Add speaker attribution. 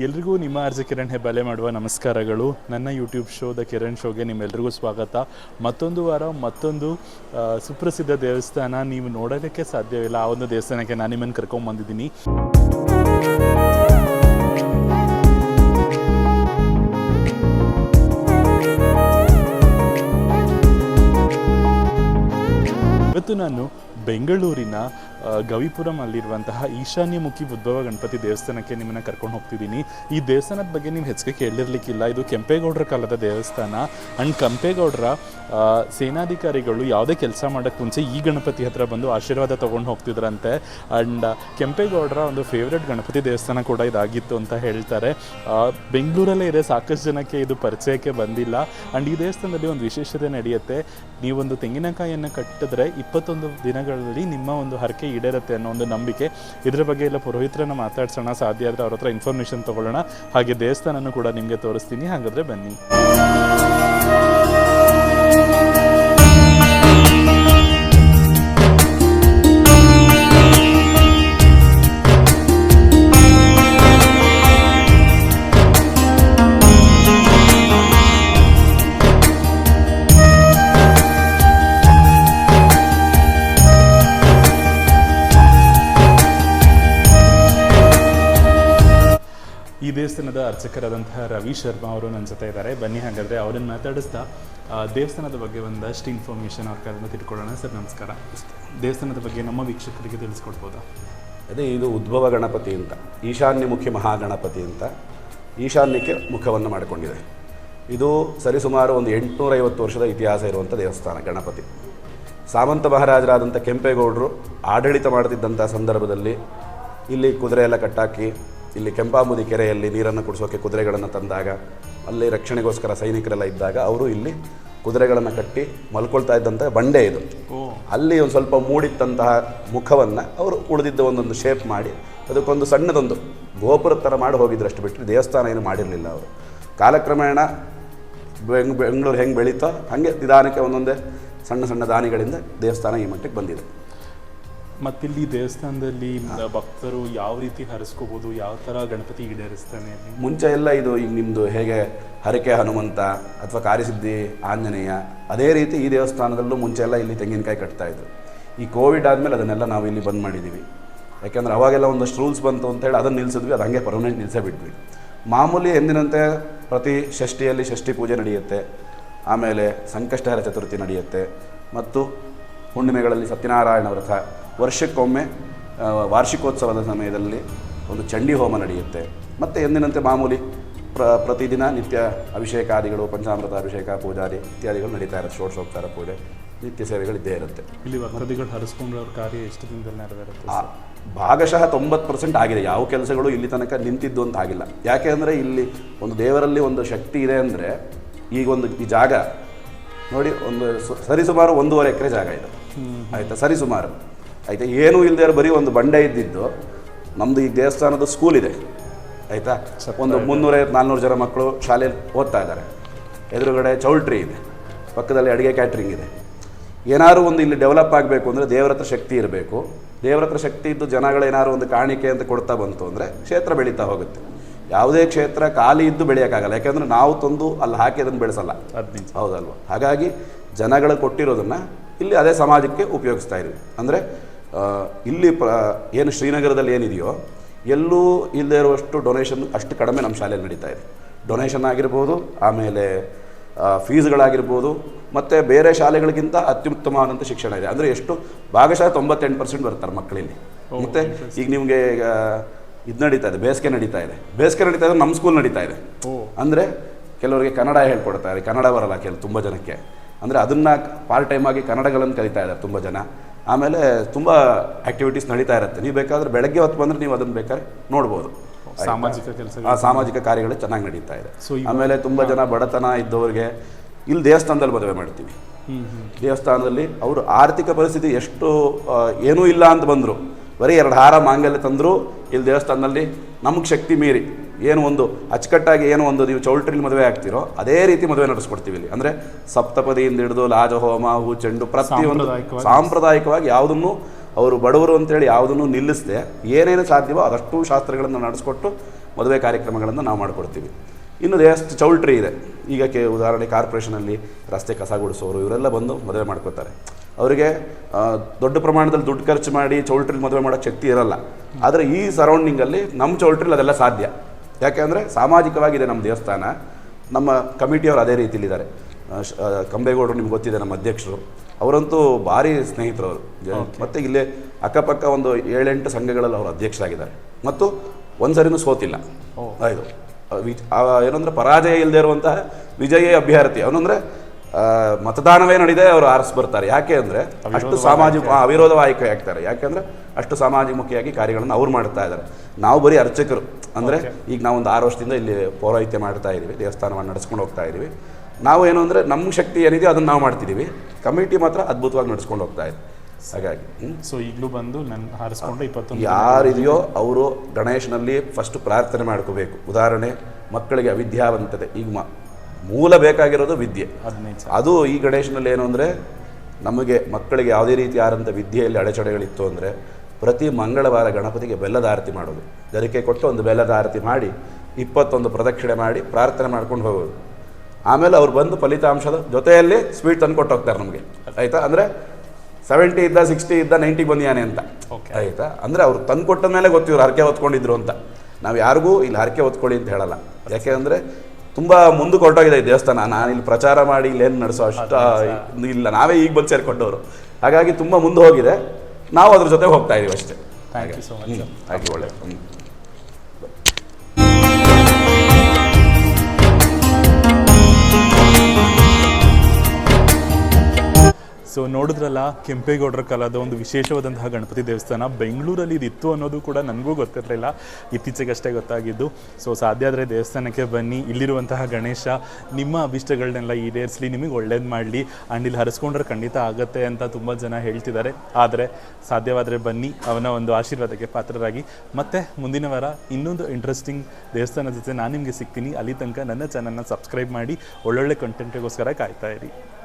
Speaker 1: ಎಲ್ರಿಗೂ ನಿಮ್ಮ ಆರ್ಜೆ ಕಿರಣ್ ಹೆಬ್ಬಲೆ ಮಾಡುವ ನಮಸ್ಕಾರಗಳು. ನನ್ನ ಯೂಟ್ಯೂಬ್ ಶೋ ದ ಕಿರಣ್ ಶೋಗೆ ನಿಮ್ಮೆಲ್ರಿಗೂ ಸ್ವಾಗತ. ಮತ್ತೊಂದು ವಾರ, ಮತ್ತೊಂದು ಸುಪ್ರಸಿದ್ಧ ದೇವಸ್ಥಾನ ನೀವು ನೋಡೋದಕ್ಕೆ ಸಾಧ್ಯವಿಲ್ಲ ಆ ಒಂದು ದೇವಸ್ಥಾನಕ್ಕೆ ನಾನು ನಿಮ್ಮನ್ನು ಕರ್ಕೊಂಬಂದಿದ್ದೀನಿ ಇವತ್ತು ನಾನು ಬೆಂಗಳೂರಿನ ಗವಿಪುರಂ ಅಲ್ಲಿರುವಂತಹ ಈಶಾನ್ಯಮುಖಿ ಉದ್ಭವ ಗಣಪತಿ ದೇವಸ್ಥಾನಕ್ಕೆ ನಿಮ್ಮನ್ನು ಕರ್ಕೊಂಡು ಹೋಗ್ತಿದ್ದೀನಿ. ಈ ದೇವಸ್ಥಾನದ ಬಗ್ಗೆ ನೀವು ಹೆಚ್ಚಿಗೆ ಕೇಳಿರ್ಲಿಕ್ಕಿಲ್ಲ. ಇದು ಕೆಂಪೇಗೌಡರ ಕಾಲದ ದೇವಸ್ಥಾನ. ಆ್ಯಂಡ್ ಕೆಂಪೇಗೌಡರ ಸೇನಾಧಿಕಾರಿಗಳು ಯಾವುದೇ ಕೆಲಸ ಮಾಡೋಕ್ಕೆ ಮುಂಚೆ ಈ ಗಣಪತಿ ಹತ್ರ ಬಂದು ಆಶೀರ್ವಾದ ತೊಗೊಂಡು ಹೋಗ್ತಿದ್ರಂತೆ. ಆ್ಯಂಡ್ ಕೆಂಪೇಗೌಡರ ಒಂದು ಫೇವ್ರೆಟ್ ಗಣಪತಿ ದೇವಸ್ಥಾನ ಕೂಡ ಇದಾಗಿತ್ತು ಅಂತ ಹೇಳ್ತಾರೆ. ಬೆಂಗಳೂರಲ್ಲೇ ಇದೆ ಸಾಕಷ್ಟು ಜನಕ್ಕೆ ಇದು ಪರಿಚಯಕ್ಕೆ ಬಂದಿಲ್ಲ. ಆ್ಯಂಡ್ ಈ ದೇವಸ್ಥಾನದಲ್ಲಿ ಒಂದು ವಿಶೇಷತೆ ನಡೆಯುತ್ತೆ. ನೀವೊಂದು ತೆಂಗಿನಕಾಯಿಯನ್ನು ಕಟ್ಟಿದ್ರೆ ಇಪ್ಪತ್ತೊಂದು ದಿನಗಳಲ್ಲಿ ನಿಮ್ಮ ಒಂದು ಹರಕೆ ಈಡೇರುತ್ತೆ ಅನ್ನೋ ಒಂದು ನಂಬಿಕೆ. ಇದ್ರ ಬಗ್ಗೆ ಎಲ್ಲ ಪುರೋಹಿತರನ್ನ ಮಾತಾಡ್ಸೋಣ. ಸಾಧ್ಯ ಆದರೆ ಅವ್ರ ಹತ್ರ ಇನ್ಫಾರ್ಮೇಷನ್ ತೊಗೊಳ್ಳೋಣ. ಹಾಗೆ ದೇವಸ್ಥಾನನೂ ಕೂಡ ನಿಮಗೆ ತೋರಿಸ್ತೀನಿ. ಹಾಗಾದರೆ ಬನ್ನಿ. ದೇವಸ್ಥಾನದ ಅರ್ಚಕರಾದಂತಹ ರವಿ ಶರ್ಮಾ ಅವರು ನನ್ನ ಜೊತೆ ಇದ್ದಾರೆ. ಬನ್ನಿ, ಹಾಗಾದರೆ ಅವರನ್ನು ಮಾತಾಡಿಸ್ತಾ ದೇವಸ್ಥಾನದ ಬಗ್ಗೆ ಒಂದಷ್ಟು ಇನ್ಫಾರ್ಮೇಷನ್ ಅವ್ರ ಕಡೆಯಿಂದ ತಿಳ್ಕೊಳ್ಳೋಣ. ಸರ್, ನಮಸ್ಕಾರ. ದೇವಸ್ಥಾನದ ಬಗ್ಗೆ ನಮ್ಮ ವೀಕ್ಷಕರಿಗೆ ತಿಳಿಸ್ಕೊಡ್ಬೋದಾ?
Speaker 2: ಅದೇ, ಇದು ಉದ್ಭವ ಗಣಪತಿ ಅಂತ ಈಶಾನ್ಯಮುಖಿ ಮಹಾಗಣಪತಿ ಅಂತ ಈಶಾನ್ಯಕ್ಕೆ ಮುಖವನ್ನು ಮಾಡಿಕೊಂಡಿದೆ. ಇದು ಸರಿಸುಮಾರು ಒಂದು ಎಂಟುನೂರೈವತ್ತು ವರ್ಷದ ಇತಿಹಾಸ ಇರುವಂಥ ದೇವಸ್ಥಾನ, ಗಣಪತಿ. ಸಾಮಂತ ಮಹಾರಾಜರಾದಂಥ ಕೆಂಪೇಗೌಡರು ಆಡಳಿತ ಮಾಡುತ್ತಿದ್ದಂಥ ಸಂದರ್ಭದಲ್ಲಿ ಇಲ್ಲಿ ಕುದುರೆ ಎಲ್ಲ ಕಟ್ಟಾಕಿ ಇಲ್ಲಿ ಕೆಂಪಾಮುದಿ ಕೆರೆಯಲ್ಲಿ ನೀರನ್ನು ಕುಡಿಸೋಕೆ ಕುದುರೆಗಳನ್ನು ತಂದಾಗ ಅಲ್ಲಿ ರಕ್ಷಣೆಗೋಸ್ಕರ ಸೈನಿಕರೆಲ್ಲ ಇದ್ದಾಗ ಅವರು ಇಲ್ಲಿ ಕುದುರೆಗಳನ್ನು ಕಟ್ಟಿ ಮಲ್ಕೊಳ್ತಾ ಇದ್ದಂಥ ಬಂಡೆ ಇದು. ಅಲ್ಲಿ ಒಂದು ಸ್ವಲ್ಪ ಮೂಡಿತ್ತಂತಹ ಮುಖವನ್ನು ಅವರು ಉಳಿದಿದ್ದ ಒಂದೊಂದು ಶೇಪ್ ಮಾಡಿ ಅದಕ್ಕೊಂದು ಸಣ್ಣದೊಂದು ಗೋಪುರದ ಥರ ಮಾಡಿ ಹೋಗಿದ್ರು ಅಷ್ಟು ಬಿಟ್ಟರೆ ದೇವಸ್ಥಾನ ಏನು ಮಾಡಿರಲಿಲ್ಲ ಅವರು. ಕಾಲಕ್ರಮೇಣ ಬೆಂಗ್ ಬೆಂಗಳೂರು ಹೆಂಗೆ ಬೆಳೀತೋ ಹಾಗೆ ನಿಧಾನಕ್ಕೆ ಒಂದೊಂದೇ ಸಣ್ಣ ಸಣ್ಣ ದಾನಿಗಳಿಂದ ದೇವಸ್ಥಾನ ಈ ಮಟ್ಟಕ್ಕೆ ಬಂದಿದೆ.
Speaker 1: ಮತ್ತಿಲ್ಲಿ ದೇವಸ್ಥಾನದಲ್ಲಿ ಭಕ್ತರು ಯಾವ ರೀತಿ ಹರಿಸ್ಕೋಬೋದು, ಯಾವ ಥರ ಗಣಪತಿ ಈಡೇರಿಸ್ತಾನೆ
Speaker 2: ಮುಂಚೆ ಎಲ್ಲ ಇದು, ಈಗ ನಿಮ್ಮದು ಹೇಗೆ ಹರಕೆ ಹನುಮಂತ ಅಥವಾ ಕಾರ್ಯಸಿದ್ಧಿ ಆಂಜನೇಯ, ಅದೇ ರೀತಿ ಈ ದೇವಸ್ಥಾನದಲ್ಲೂ ಮುಂಚೆ ಎಲ್ಲ ಇಲ್ಲಿ ತೆಂಗಿನಕಾಯಿ ಕಟ್ತಾ ಇದ್ರು. ಈ ಕೋವಿಡ್ ಆದಮೇಲೆ ಅದನ್ನೆಲ್ಲ ನಾವು ಇಲ್ಲಿ ಬಂದ್ ಮಾಡಿದ್ದೀವಿ ಯಾಕೆಂದ್ರೆ ಅವಾಗೆಲ್ಲ ಒಂದಷ್ಟು ರೂಲ್ಸ್ ಬಂತು ಅಂತೇಳಿ ಅದನ್ನು ನಿಲ್ಲಿಸಿದ್ವಿ ಅದು ಹಾಗೆ ಪರ್ಮನೆಂಟ್ ನಿಲ್ಸೇ ಬಿಟ್ವಿ. ಮಾಮೂಲಿ ಎಂದಿನಂತೆ ಪ್ರತಿ ಷಷ್ಠಿಯಲ್ಲಿ ಷಷ್ಠಿ ಪೂಜೆ ನಡೆಯುತ್ತೆ, ಆಮೇಲೆ ಸಂಕಷ್ಟಹರ ಚತುರ್ಥಿ ನಡೆಯುತ್ತೆ, ಮತ್ತು ಹುಣ್ಣಿಮೆಗಳಲ್ಲಿ ಸತ್ಯನಾರಾಯಣ ವ್ರತ ವರ್ಷಕ್ಕೊಮ್ಮೆ ವಾರ್ಷಿಕೋತ್ಸವದ ಸಮಯದಲ್ಲಿ ಒಂದು ಚಂಡಿ ಹೋಮ ನಡೆಯುತ್ತೆ. ಮತ್ತು ಎಂದಿನಂತೆ ಮಾಮೂಲಿ ಪ್ರ ಪ್ರತಿದಿನ ನಿತ್ಯ ಅಭಿಷೇಕಾದಿಗಳು ಪಂಚಾಮೃತ ಅಭಿಷೇಕ ಪೂಜಾರಿ ಇತ್ಯಾದಿಗಳು ನಡೀತಾ ಇರುತ್ತೆ. ಷೋಡಶೋಪಚಾರ ಪೂಜೆ ನಿತ್ಯ ಸೇವೆಗಳು ಇದ್ದೇ ಇರುತ್ತೆ.
Speaker 1: ಇಲ್ಲಿ ವರದಿಗಳು ಹರಿಸ್ಕೊಂಡ್ರೆ ಕಾರ್ಯ ಎಷ್ಟು ದಿನದಲ್ಲಿ ನೆರವೇರುತ್ತೆ
Speaker 2: ಭಾಗಶಃ ತೊಂಬತ್ತು ಪರ್ಸೆಂಟ್ ಆಗಿದೆ. ಯಾವ ಕೆಲಸಗಳು ಇಲ್ಲಿ ತನಕ ನಿಂತಿದ್ದು ಅಂತ ಆಗಿಲ್ಲ. ಯಾಕೆ ಅಂದರೆ ಇಲ್ಲಿ ಒಂದು ದೇವರಲ್ಲಿ ಒಂದು ಶಕ್ತಿ ಇದೆ ಅಂದರೆ ಈಗ ಒಂದು ಈ ಜಾಗ ನೋಡಿ ಒಂದು ಸರಿಸುಮಾರು ಒಂದೂವರೆ ಎಕರೆ ಜಾಗ ಇದೆ. ಆಯಿತಾ? ಸರಿಸುಮಾರು. ಆಯಿತಾ? ಏನೂ ಇಲ್ಲದೆ ಬರೀ ಒಂದು ಬಂಡೆ ಇದ್ದಿದ್ದು. ನಮ್ಮದು ಈ ದೇವಸ್ಥಾನದ ಸ್ಕೂಲ್ ಇದೆ. ಆಯಿತಾ? ಒಂದು ಮುನ್ನೂರೈವತ್ತು ನಾಲ್ನೂರು ಜನ ಮಕ್ಕಳು ಶಾಲೆಯಲ್ಲಿ ಓದ್ತಾ ಇದ್ದಾರೆ. ಎದುರುಗಡೆ ಚೌಲ್ಟ್ರಿ ಇದೆ. ಪಕ್ಕದಲ್ಲಿ ಅಡುಗೆ ಕ್ಯಾಟ್ರಿಂಗ್ ಇದೆ. ಏನಾದರೂ ಒಂದು ಇಲ್ಲಿ ಡೆವಲಪ್ ಆಗಬೇಕು ಅಂದರೆ ದೇವರ ಹತ್ರ ಶಕ್ತಿ ಇರಬೇಕು. ದೇವರ ಹತ್ರ ಶಕ್ತಿ ಇದ್ದು ಜನಗಳು ಏನಾದರೂ ಒಂದು ಕಾಣಿಕೆ ಅಂತ ಕೊಡ್ತಾ ಬಂತು ಅಂದರೆ ಕ್ಷೇತ್ರ ಬೆಳೀತಾ ಹೋಗುತ್ತೆ. ಯಾವುದೇ ಕ್ಷೇತ್ರ ಖಾಲಿ ಇದ್ದು ಬೆಳೆಯೋಕ್ಕಾಗಲ್ಲ. ಯಾಕೆಂದರೆ ನಾವು ತಂದು ಅಲ್ಲಿ ಹಾಕಿ ಅದನ್ನು ಬೆಳೆಸಲ್ಲ. ಹೌದಲ್ವ? ಹಾಗಾಗಿ ಜನಗಳು ಕೊಟ್ಟಿರೋದನ್ನು ಇಲ್ಲಿ ಅದೇ ಸಮಾಜಕ್ಕೆ ಉಪಯೋಗಿಸ್ತಾ ಇದ್ವಿ ಅಂದರೆ ಇಲ್ಲಿ ಪ್ರ ಏನು ಶ್ರೀನಗರದಲ್ಲಿ ಏನಿದೆಯೋ ಎಲ್ಲೂ ಇಲ್ಲದೆ ಇರುವಷ್ಟು ಡೊನೇಷನ್ ಅಷ್ಟು ಕಡಿಮೆ ನಮ್ಮ ಶಾಲೆಯಲ್ಲಿ ನಡೀತಾ ಇದೆ. ಡೊನೇಷನ್ ಆಗಿರ್ಬೋದು ಆಮೇಲೆ ಫೀಸ್ಗಳಾಗಿರ್ಬೋದು ಮತ್ತು ಬೇರೆ ಶಾಲೆಗಳಿಗಿಂತ ಅತ್ಯುತ್ತಮವಾದಂಥ ಶಿಕ್ಷಣ ಇದೆ. ಅಂದರೆ ಎಷ್ಟು ಭಾಗಶಃ ತೊಂಬತ್ತೆಂಟು ಪರ್ಸೆಂಟ್ ಬರ್ತಾರೆ ಮಕ್ಕಳಿಲ್ಲಿ. ಮತ್ತು ಈಗ ನಿಮಗೆ ಈಗ ಇದು ನಡೀತಾ ಇದೆ ಬೇಸಿಗೆ ನಡೀತಾ ಇದೆ. ಬೇಸಿಗೆ ನಡೀತಾ ಇದೆ ನಮ್ಮ ಸ್ಕೂಲ್ ನಡೀತಾ ಇದೆ. ಅಂದರೆ ಕೆಲವರಿಗೆ ಕನ್ನಡ ಹೇಳ್ಕೊಡ್ತಾರೆ ಕನ್ನಡ ಬರಲ್ಲ ಕೆಲವು ತುಂಬ ಜನಕ್ಕೆ. ಅಂದರೆ ಅದನ್ನು ಪಾರ್ಟ್ ಟೈಮ್ ಆಗಿ ಕನ್ನಡಗಳನ್ನು ಕಲಿತಾ ಇದ್ದಾರೆ ತುಂಬ ಜನ. ಆಮೇಲೆ ತುಂಬ ಆಕ್ಟಿವಿಟೀಸ್ ನಡೀತಾ ಇರುತ್ತೆ. ನೀವು ಬೇಕಾದ್ರೆ ಬೆಳಗ್ಗೆ ಹೊತ್ತು ಬಂದ್ರೆ ನೀವು ಅದನ್ನು ಬೇಕಾದ್ರೆ ನೋಡ್ಬೋದು.
Speaker 1: ಸಾಮಾಜಿಕ ಕೆಲಸ
Speaker 2: ಆ ಸಾಮಾಜಿಕ ಕಾರ್ಯಗಳು ಚೆನ್ನಾಗಿ ನಡೀತಾ ಇದೆ. ಆಮೇಲೆ ತುಂಬ ಜನ ಬಡತನ ಇದ್ದವ್ರಿಗೆ ಇಲ್ಲಿ ದೇವಸ್ಥಾನದಲ್ಲಿ ಮದುವೆ ಮಾಡ್ತೀವಿ ದೇವಸ್ಥಾನದಲ್ಲಿ ಅವರು ಆರ್ಥಿಕ ಪರಿಸ್ಥಿತಿ ಎಷ್ಟು ಏನೂ ಇಲ್ಲ ಅಂತ ಬಂದರು. ಬರೀ ಎರಡು ಹಾರ ಮಾಂಗಲ್ಯ ತಂದರೂ ಇಲ್ಲಿ ದೇವಸ್ಥಾನದಲ್ಲಿ ನಮಗೆ ಶಕ್ತಿ ಮೀರಿ. ಏನು ಒಂದು ಅಚ್ಚುಕಟ್ಟಾಗಿ ಏನು ಒಂದು ನೀವು ಚೌಲ್ಟ್ರಿಲಿ ಮದುವೆ ಆಗ್ತಿರೋ ಅದೇ ರೀತಿ ಮದುವೆ ನಡೆಸ್ಕೊಡ್ತೀವಿ ಇಲ್ಲಿ. ಅಂದರೆ ಸಪ್ತಪದಿಯಿಂದ ಹಿಡಿದು ಲಾಜಹೋಮ ಹೂ ಚೆಂಡು ಪ್ರತಿಯೊಂದು
Speaker 1: ಸಾಂಪ್ರದಾಯಿಕವಾಗಿ-
Speaker 2: ಸಾಂಪ್ರದಾಯಿಕವಾಗಿ ಯಾವುದನ್ನು ಅವರು ಬಡವರು ಅಂತೇಳಿ ಯಾವುದನ್ನು ನಿಲ್ಲಿಸದೆ ಏನೇನು ಸಾಧ್ಯವೋ ಅದಷ್ಟು ಶಾಸ್ತ್ರಗಳನ್ನು ನಡೆಸ್ಕೊಟ್ಟು ಮದುವೆ ಕಾರ್ಯಕ್ರಮಗಳನ್ನು ನಾವು ಮಾಡಿಕೊಡ್ತೀವಿ. ಇನ್ನು ಎಷ್ಟು ಚೌಲ್ಟ್ರಿ ಇದೆ. ಈಗ ಕೆ ಉದಾಹರಣೆ ಕಾರ್ಪೊರೇಷನಲ್ಲಿ ರಸ್ತೆ ಕಸ ಗುಡಿಸೋರು ಇವರೆಲ್ಲ ಬಂದು ಮದುವೆ ಮಾಡ್ಕೋತಾರೆ. ಅವರಿಗೆ ದೊಡ್ಡ ಪ್ರಮಾಣದಲ್ಲಿ ದುಡ್ಡು ಖರ್ಚು ಮಾಡಿ ಚೌಲ್ಟ್ರಿಲಿ ಮದುವೆ ಮಾಡೋಕ್ಕೆ ಶಕ್ತಿ ಇರಲ್ಲ. ಆದರೆ ಈ ಸರೌಂಡಿಂಗಲ್ಲಿ ನಮ್ಮ ಚೌಲ್ಟ್ರಿಲಿ ಅದೆಲ್ಲ ಸಾಧ್ಯ. ಯಾಕೆಂದರೆ ಸಾಮಾಜಿಕವಾಗಿದೆ ನಮ್ಮ ದೇವಸ್ಥಾನ. ನಮ್ಮ ಕಮಿಟಿಯವರು ಅದೇ ರೀತಿಲಿದ್ದಾರೆ ಕಂಬೇಗೌಡರು ನಿಮ್ಗೆ ಗೊತ್ತಿದೆ ನಮ್ಮ ಅಧ್ಯಕ್ಷರು. ಅವರಂತೂ ಭಾರಿ ಸ್ನೇಹಿತರು ಅವರು. ಮತ್ತು ಇಲ್ಲೇ ಅಕ್ಕಪಕ್ಕ ಒಂದು ಏಳೆಂಟು ಸಂಘಗಳಲ್ಲಿ ಅವರು ಅಧ್ಯಕ್ಷರಾಗಿದ್ದಾರೆ. ಮತ್ತು ಒಂದ್ಸರಿನೂ ಸೋತಿಲ್ಲ. ಆಯಿತು ಆ, ವಿ- ಏನಂದ್ರೆ ಪರಾಜಯ ಇಲ್ಲದೆ ಇರುವಂತಹ ವಿಜಯ ಅಭ್ಯರ್ಥಿ. ಅವನಂದ್ರೆ ಮತದಾನವೇ ನಡೆದೇ ಅವರು ಆರಿಸಿ ಬರ್ತಾರೆ. ಯಾಕೆ ಅಂದ್ರೆ ಅಷ್ಟು ಸಾಮಾಜಿಕ ಅವಿರೋಧ ಆಯ್ಕೆ ಆಗ್ತಾರೆ. ಯಾಕೆಂದರೆ ಅಷ್ಟು ಸಾಮಾಜಿಕಮುಖಿಯಾಗಿ ಕಾರ್ಯಗಳನ್ನು ಅವ್ರು ಮಾಡ್ತಾ ಇದ್ದಾರೆ. ನಾವು ಬರೀ ಅರ್ಚಕರು. ಅಂದ್ರೆ ಈಗ ನಾವು ಒಂದು ಆರು ವರ್ಷದಿಂದ ಇಲ್ಲಿ ಪೌರೋಹಿತ್ಯ ಮಾಡ್ತಾ ಇದ್ದೀವಿ ದೇವಸ್ಥಾನವನ್ನು ನಡೆಸ್ಕೊಂಡು ಹೋಗ್ತಾ ಇದ್ದೀವಿ. ನಾವು ಏನು ಅಂದರೆ ನಮ್ಮ ಶಕ್ತಿ ಏನಿದೆಯೋ ಅದನ್ನು ನಾವು ಮಾಡ್ತಿದ್ದೀವಿ. ಕಮಿಟಿ ಮಾತ್ರ ಅದ್ಭುತವಾಗಿ ನಡೆಸ್ಕೊಂಡು ಹೋಗ್ತಾ ಇದೆ. ಹಾಗಾಗಿ.
Speaker 1: ಸೊ ಈಗಲೂ ಬಂದು ನನ್ನ ಹಾರಿಸ್ಕೊಂಡು ಇಪ್ಪತ್ತೊಂದು
Speaker 2: ಯಾರಿದೆಯೋ ಅವರು ಗಣೇಶನಲ್ಲಿ ಫಸ್ಟ್ ಪ್ರಾರ್ಥನೆ ಮಾಡ್ಕೋಬೇಕು. ಉದಾಹರಣೆ ಮಕ್ಕಳಿಗೆ ಅವಿದ್ಯಾವಂತತೆ. ಈಗ ಮೂಲ ಬೇಕಾಗಿರೋದು ವಿದ್ಯೆ. ಅದು ಈ ಗಣೇಶನಲ್ಲಿ ಏನು ಅಂದರೆ ನಮಗೆ ಮಕ್ಕಳಿಗೆ ಯಾವುದೇ ರೀತಿ ಆದಂಥ ವಿದ್ಯೆಯಲ್ಲಿ ಅಡೆಚಡೆಗಳಿತ್ತು ಅಂದರೆ ಪ್ರತಿ ಮಂಗಳವಾರ ಗಣಪತಿಗೆ ಬೆಲ್ಲದ ಆರತಿ ಮಾಡೋದು. ಗರಿಕೆ ಕೊಟ್ಟು ಒಂದು ಬೆಲ್ಲದ ಆರತಿ ಮಾಡಿ ಇಪ್ಪತ್ತೊಂದು ಪ್ರದಕ್ಷಿಣೆ ಮಾಡಿ ಪ್ರಾರ್ಥನೆ ಮಾಡ್ಕೊಂಡು ಹೋಗೋದು. ಆಮೇಲೆ ಅವ್ರು ಬಂದು ಫಲಿತಾಂಶದ ಜೊತೆಯಲ್ಲಿ ಸ್ವೀಟ್ ತಂದು ಕೊಟ್ಟು ಹೋಗ್ತಾರೆ ನಮಗೆ. ಆಯಿತಾ? ಅಂದರೆ ಸೆವೆಂಟಿ ಇದ್ದ ಸಿಕ್ಸ್ಟಿ ಇದ್ದ ನೈಂಟಿಗೆ ಬಂದಿಯಾನೆ ಅಂತ.
Speaker 1: ಓಕೆ
Speaker 2: ಆಯಿತಾ? ಅಂದರೆ ಅವ್ರು ತಂದು ಕೊಟ್ಟ ಮೇಲೆ ಗೊತ್ತಿವ್ರು ಹರಕೆ ಹೊತ್ಕೊಂಡಿದ್ರು ಅಂತ. ನಾವು ಯಾರಿಗೂ ಇಲ್ಲಿ ಹರಕೆ ಹೊತ್ಕೊಳ್ಳಿ ಅಂತ ಹೇಳಲ್ಲ. ಯಾಕೆ ಅಂದರೆ ತುಂಬ ಮುಂದೆ ಹೊರಟೋಗಿದೆ ಈ ದೇವಸ್ಥಾನ. ನಾನು ಇಲ್ಲಿ ಪ್ರಚಾರ ಮಾಡಿ ಇಲ್ಲಿ ಏನು ನಡೆಸೋ ಅಷ್ಟು ಇಲ್ಲ ನಾವೇ ಈಗ ಬಂದು ಸೇರ್ಕೊಂಡವರು. ಹಾಗಾಗಿ ತುಂಬಾ ಮುಂದೆ ಹೋಗಿದೆ. ನಾವು ಅದ್ರ ಜೊತೆ ಹೋಗ್ತಾ ಇದೀವಿ ಅಷ್ಟೇ.
Speaker 1: ಥ್ಯಾಂಕ್ ಯು ಸೊ ಮಚ್
Speaker 2: ಹ್ಞೂ ಹಾಗೆ ಒಳ್ಳೆ
Speaker 1: ಸೊ ನೋಡಿದ್ರಲ್ಲ, ಕೆಂಪೇಗೌಡರ ಕಾಲದ ಒಂದು ವಿಶೇಷವಾದಂತಹ ಗಣಪತಿ ದೇವಸ್ಥಾನ. ಬೆಂಗಳೂರಲ್ಲಿ ಇದಿತ್ತು ಅನ್ನೋದು ಕೂಡ ನನಗೂ ಗೊತ್ತಿರಲಿಲ್ಲ. ಇತ್ತೀಚೆಗಷ್ಟೇ ಗೊತ್ತಾಗಿದ್ದು. ಸೊ ಸಾಧ್ಯ ಆದರೆ ದೇವಸ್ಥಾನಕ್ಕೆ ಬನ್ನಿ. ಇಲ್ಲಿರುವಂತಹ ಗಣೇಶ, ನಿಮ್ಮ ಅಭಿಷ್ಟಗಳನ್ನೆಲ್ಲ ಈಡೇರಿಸಲಿ, ನಿಮಗೆ ಒಳ್ಳೇದು ಮಾಡಲಿ. ಆ್ಯಂಡ್ ಇಲ್ಲಿ ಹರಿಸ್ಕೊಂಡ್ರೆ ಖಂಡಿತ ಆಗುತ್ತೆ ಅಂತ ತುಂಬ ಜನ ಹೇಳ್ತಿದ್ದಾರೆ. ಆದರೆ, ಸಾಧ್ಯವಾದರೆ ಬನ್ನಿ. ಅವನ ಒಂದು ಆಶೀರ್ವಾದಕ್ಕೆ ಪಾತ್ರರಾಗಿ. ಮತ್ತೆ, ಮುಂದಿನ ವಾರ ಇನ್ನೊಂದು ಇಂಟ್ರೆಸ್ಟಿಂಗ್ ದೇವಸ್ಥಾನದ ಜೊತೆ ನಾನು ನಿಮಗೆ ಸಿಗ್ತೀನಿ. ಅಲ್ಲಿ ತನಕ ನನ್ನ ಚಾನಲ್ನ ಸಬ್ಸ್ಕ್ರೈಬ್ ಮಾಡಿ. ಒಳ್ಳೊಳ್ಳೆ ಕಂಟೆಂಟ್ಗೋಸ್ಕರ ಕಾಯ್ತಾ ಇರಿ.